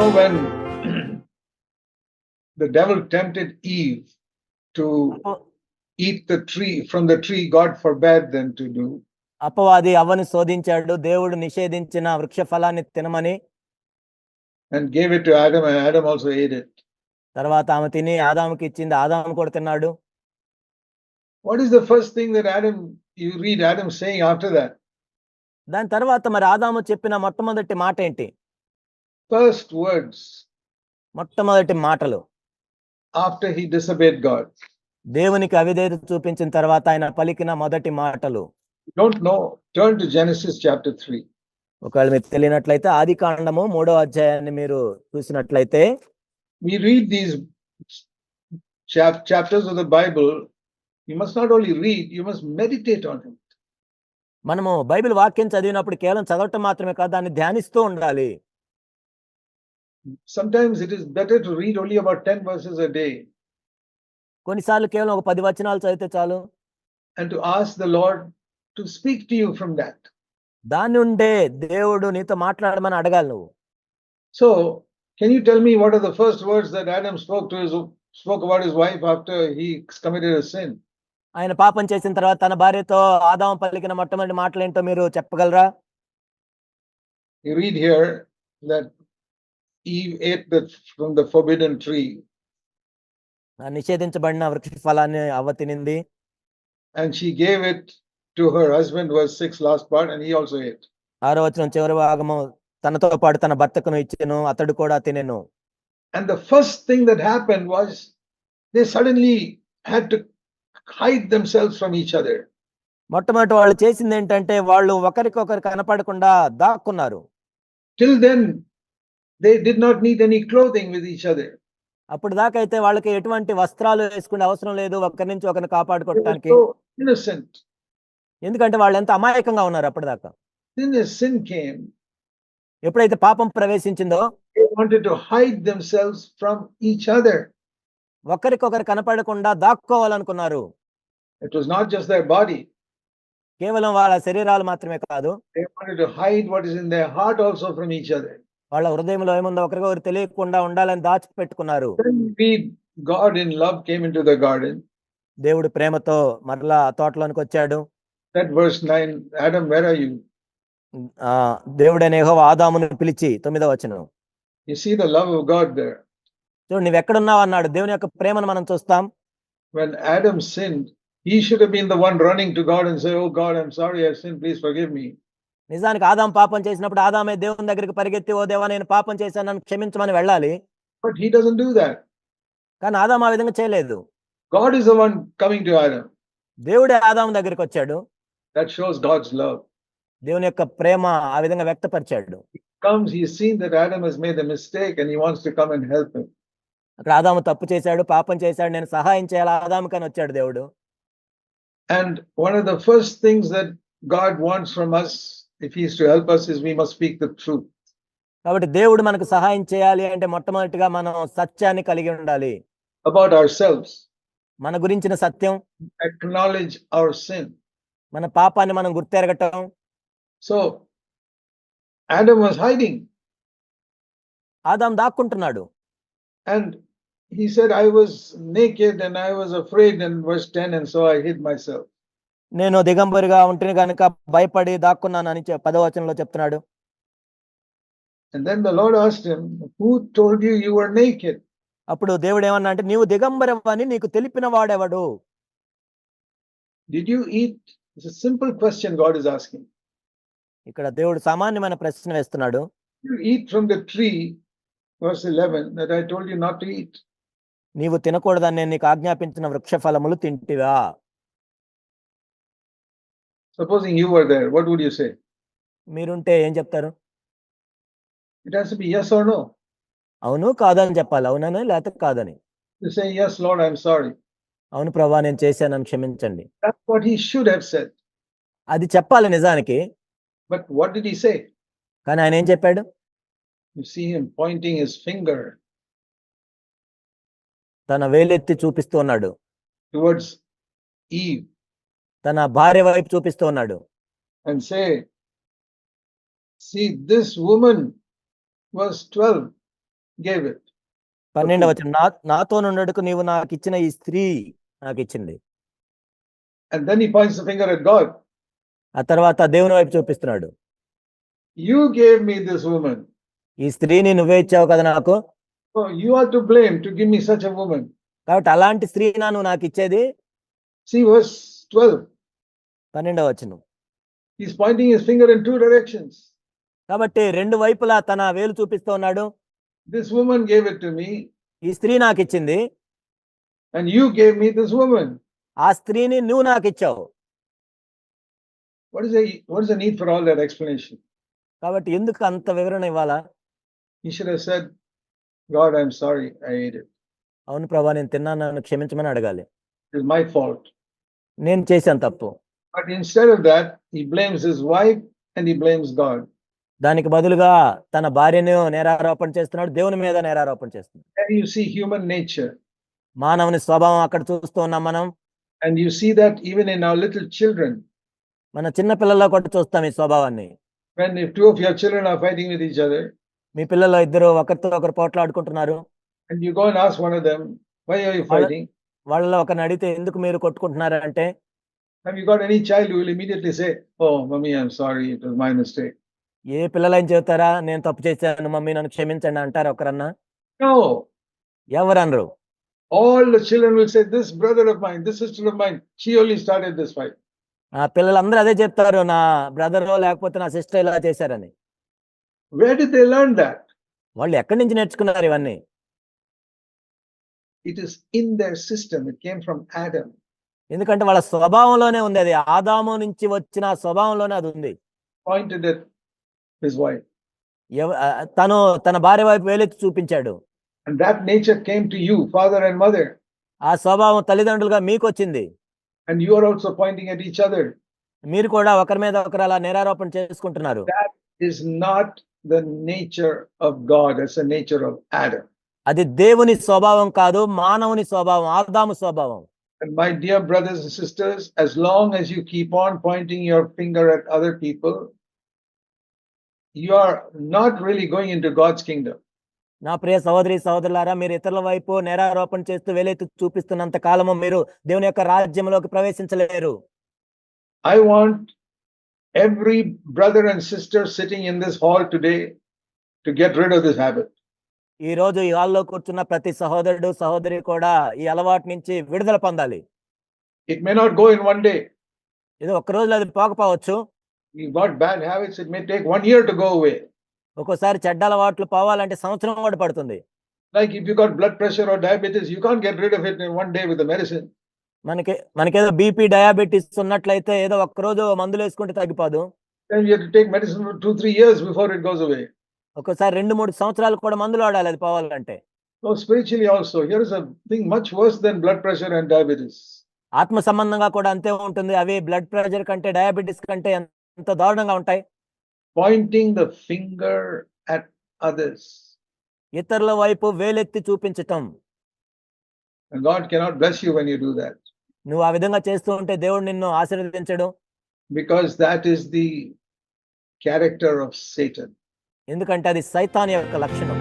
know, when the devil tempted Eve to eat the tree from the tree God forbade them to do, అపవాది అవ్వను శోధించాడు దేవుడు నిషేధించిన వృక్ష ఫలాన్ని తినమని and gave it to Adam, and Adam also ate it. తర్వాత ఆమె తిని ఆదాముకి ఇచ్చింది ఆదాము కూడా తిన్నాడు What is the first thing that Adam, you read Adam saying after that? దాని తర్వాత మరి ఆదాము చెప్పిన మొట్టమొదటి మాట ఏంటి First words మొట్టమొదటి మాటలు after he disobeyed God. దేవునికి అవిధేయత చూపించిన తర్వాత ఆయన పలికిన మొదటి మాటలు Don't know, turn to Genesis chapter 3. ఒకవేళ మీకు తెలియనట్లయితే ఆది కాండము మూడో అధ్యాయాన్ని మీరు చూసినట్లయితే We read these chap- chapters of the Bible. You must not only read, you must meditate on it. మనము బైబిల్ వాక్యం చదివినప్పుడు కేవలం చదవటం మాత్రమే కాదు దాన్ని ధ్యానిస్తూ ఉండాలి Sometimes it is better to read only about 10 verses a day కొన్నిసార్లు కేవలం ఒక పది వచనాలు చదివితే చాలు and to ask the Lord to speak to you from that. దాని నుండే దేవుడు నీతో మాట్లాడమని అడగాలి నువ్వు So, can you tell me what are the first words that Adam spoke to his spoke about his wife after he committed a sin? ఆయన పాపం చేసిన తర్వాత తన భార్యతో ఆదాము పలికిన మొట్టమొదటి మాటలు ఏంటో మీరు చెప్పగలరా You read here that Eve ate the, from the forbidden tree ఆ నిషేధించబడిన వృక్ష ఫలాన్ని అవ్వ తినింది and she gave it to her husband, verse 6, last part, and he also ate. ఆరో వచనం చివరి భాగము తనతో పాటు తన భర్తకును ఇచ్చెను అతడు కూడా తినెను And the first thing that happened was they suddenly had to hide themselves from each other. మొట్టమొదటి వాళ్ళు చేసింది ఏంటంటే వాళ్ళు ఒకరికొకరు కనపడకుండా దాక్కున్నారు Till then, they did not need any clothing with each other అప్పుడు దాకా అయితే వాళ్ళకి ఎటువంటి వస్త్రాలు వేసుకునే అవసరం లేదు ఒకరి నుంచి ఒకరిని కాపాడుకోవడానికి ఎందుకంటే వాళ్ళు ఎంత అమాయకంగా ఉన్నారు అప్పటి దాకా సిన్ కేమ్ ఎప్పుడైతే పాపం ప్రవేశించిందో wanted to hide themselves from each other ఒకరికొకరు కనపడకుండా దాక్కోవాలనుకున్నారు. It was not just their body కేవలం వాళ్ళ శరీరాలు మాత్రమే కాదు. వాళ్ళ హృదయంలో ఏముందో ఒకరికి ఒకరు తెలియకుండా ఉండాలని దాచిపెట్టుకున్నారు. దేవుడు ప్రేమతో మరలా ఆ తోటలోనికి వచ్చాడు. దేవుడు అనే ఆదామును పిలిచి తొమ్మిదవ వచనం. చూడండి ఎక్కడున్నావు అన్నాడు. దేవుని యొక్క ప్రేమను మనం చూస్తాం. When adam sinned he should have been the one running to god and say oh god i'm sorry i sinned. Please forgive me. నిజానికి ఆదాం పాపం చేసినప్పుడు ఆదామే దేవుని దగ్గరికి పరిగెత్తి ఓ దేవా నేను పాపం చేశాను క్షమించమని వెళ్ళాలి. కానీ ఆదాం ఆ విధంగా చేయలేదు. God is one coming to Adam దేవుడే ఆదాం దగ్గరికి వచ్చాడు. దేవుని యొక్క ప్రేమ ఆ విధంగా వ్యక్తపరిచాడు. కమ్స్ మిస్టేక్ అండ్ హి అక్కడ ఆదాం తప్పు చేశాడు పాపం చేశాడు నేను సహాయం చేయాలి ఆదాం కానీ వచ్చాడు దేవుడు. And one of the first things that God wants from us if He is to help us, is we must speak the truth. కాబట్టి దేవుడు మనకు సహాయం చేయాలి అంటే మొట్టమొదటిగా మనం సత్యాన్ని కలిగి ఉండాలి about ourselves, మన గురించిన సత్యం acknowledge our sin. మన పాపాన్ని మనం గుర్తెరగటం So Adam was hiding Adam దాక్కుంటున్నాడు and he said, I was naked and I was afraid in verse 10, and so I hid myself. నేను దిగంబరిగా ఉంటుంది కనుక భయపడి దాక్కున్నాను అని పదో చెప్తున్నాడు. అప్పుడు దేవుడు ఏమన్నా అంటే నీవు దిగంబరం నీకు తెలిపిన వాడెవడు? సింపుల్ క్వశ్చన్ ఇక్కడ దేవుడు సామాన్యమైన ప్రశ్న వేస్తున్నాడు. ఈట్ ఫ్రమ్ నీవు తినకూడదని నేను నీకు ఆజ్ఞాపించిన వృక్ష ఫలములు తింటివా? Supposing you were there, what would you say? మీరుంటే ఏం చెప్తారు It has to be yes or no. అవును కాదని చెప్పాలి అవునని లేకపోతే కాదని You say, Yes, Lord, I'm sorry. అవును ప్రభా నేను చేశానని క్షమించండి That's what he should have said. అది చెప్పాలి నిజానికి But what did he say? కానీ ఆయన ఏం చెప్పాడు You see him pointing his finger తన వేలెత్తి చూపిస్తూ ఉన్నాడు towards Eve తన భార్య వైపు చూపిస్తూ ఉన్నాడు. And say this woman was 12 gave it 12 వచనం నాతో నుండడుకు నీవు నాకు ఇచ్చిన ఈ స్త్రీ నాకు ఇచ్చింది ఆ తర్వాత దేవుని వైపు చూపిస్తున్నాడు. You gave me this woman ఈ స్త్రీని నువ్వే ఇచ్చావు కదా నాకు? You blame to give me such అలాంటి స్త్రీ నాను నాకు ఇచ్చేది సీ వాస్ 12. పన్నెండవ వచనం He's pointing his finger in two directions. కాబట్టి రెండు వైపులా తన వేలు చూపిస్తూ ఉన్నాడు This woman gave it to me, ఈ స్త్రీ నాకు ఇచ్చింది and you gave me this woman. ఆ స్త్రీని నువ్వు నాకు ఇచ్చావు What is the what is the need for all that explanation? కాబట్టి ఎందుకు అంత వివరణ ఇవ్వాలా He should have said, God, I'm sorry, I ate it. అవును ప్రభా నేను తిన్నాను నన్ను క్షమించమని అడగాలి It is my fault. నేను చేశాను తప్పు. But instead of that he blames his wife and he blames God దానికి బదులుగా తన భార్యను నేరారోపణ చేస్తున్నాడు దేవుని మీద నేరారోపణ చేస్తున్నాడు. And you see human nature మానవుని స్వభావం అక్కడ చూస్తూ ఉన్నాం మనం. And you see that even in our little children మన చిన్న పిల్లల్లో కూడా చూస్తాం ఈ స్వభావాన్ని. When if two of your children are fighting with each other మీ పిల్లలు ఇద్దరు ఒకరితో ఒకరు పోట్లాడుకుంటున్నారు. And you go and ask one of them why are you fighting? వాళ్ళలో ఒకరిని అడిగితే ఎందుకు మీరు కొట్టుకుంటున్నారు అంటే Have you got any child who will immediately say, Oh, mommy, I'm sorry, it was my mistake? ఏ పిల్లలైన చెబుతారా నేను తప్పు చేశాను మమ్మీ నన్ను క్షమించండి అంటారు ఒకరన్నా No. ఎవరనరు All the children will say, This brother of mine, this sister of mine, she only started this fight. ఆ పిల్లలందరూ అదే చెప్తారు నా బ్రదర్ లేకపోతే నా సిస్టర్ ఇలా చేశారని Where did they learn that? వాళ్ళు ఎక్కడి నుంచి నేర్చుకున్నారు ఇవన్నీ it is in their system it came from Adam ఎందుకంటే వాళ్ళ స్వభావంలోనే ఉంది అది. ఆదాము నుంచి వచ్చిన స్వభావంలోనే అది ఉంది. తను తన భార్య వైపు వేలెత్తి చూపించాడు. అండ్ ఆ స్వభావం తల్లిదండ్రులుగా మీకు వచ్చింది. అండ్ మీరు కూడా ఒకరి మీద ఒకరు అలా నేరారోపణ చేసుకుంటున్నారు. అది దేవుని స్వభావం కాదు మానవుని స్వభావం ఆదాము స్వభావం And my dear brothers and sisters, as long as you keep on pointing your finger at other people, you are not really going into God's kingdom. నా ప్రియ సహోదరి సహోదరులారా మీరు ఇతరుల వైపు నేరారోపణ చేస్తూ వేలెత్తి చూపిస్తున్నంత కాలము మీరు దేవుని యొక్క రాజ్యంలోకి ప్రవేశించలేరు I want every brother and sister sitting in this hall today to get rid of this habit. ఈ రోజు ఈ హాల్లో కూర్చున్న ప్రతి సహోదరుడు సహోదరి కూడా ఈ అలవాటు నుంచి విడుదల పొందాలి It may not go in one day. ఇది ఒక్క రోజులో అది పోకపోవచ్చు away. ఒక్కోసారి చెడ్డ అలవాట్లు పోవాలంటే సంవత్సరం కూడా పడుతుంది Like if you got blood pressure or diabetes, you can't get rid of it in one day with the medicine. మనకి మనకేదో బీపీ డయాబెటీస్ ఉన్నట్లయితే ఏదో ఒక్క రోజు మందులు వేసుకుంటే తగ్గిపోదు you have to take medicine for two, three years before it goes away. ఒక్కోసారి రెండు మూడు సంవత్సరాలు కూడా మందులు వాడాలి అది పోవాలంటే spiritually also, here is a thing much worse than blood pressure and diabetes. ఆత్మ సంబంధంగా కూడా అంతే ఉంటుంది అవి బ్లడ్ ప్రెషర్ కంటే డయాబెటీస్ కంటే ఎంత దారుణంగా ఉంటాయి Pointing the finger at others. ఇతరుల వైపు వేలెత్తి చూపించటం God cannot bless you when you do that. నువ్వు ఆ విధంగా చేస్తూ ఉంటే దేవుడు నిన్ను ఆశీర్వదించడు Because that is the character of Satan. ఎందుకంటే అది సైతాన్ యొక్క లక్షణం.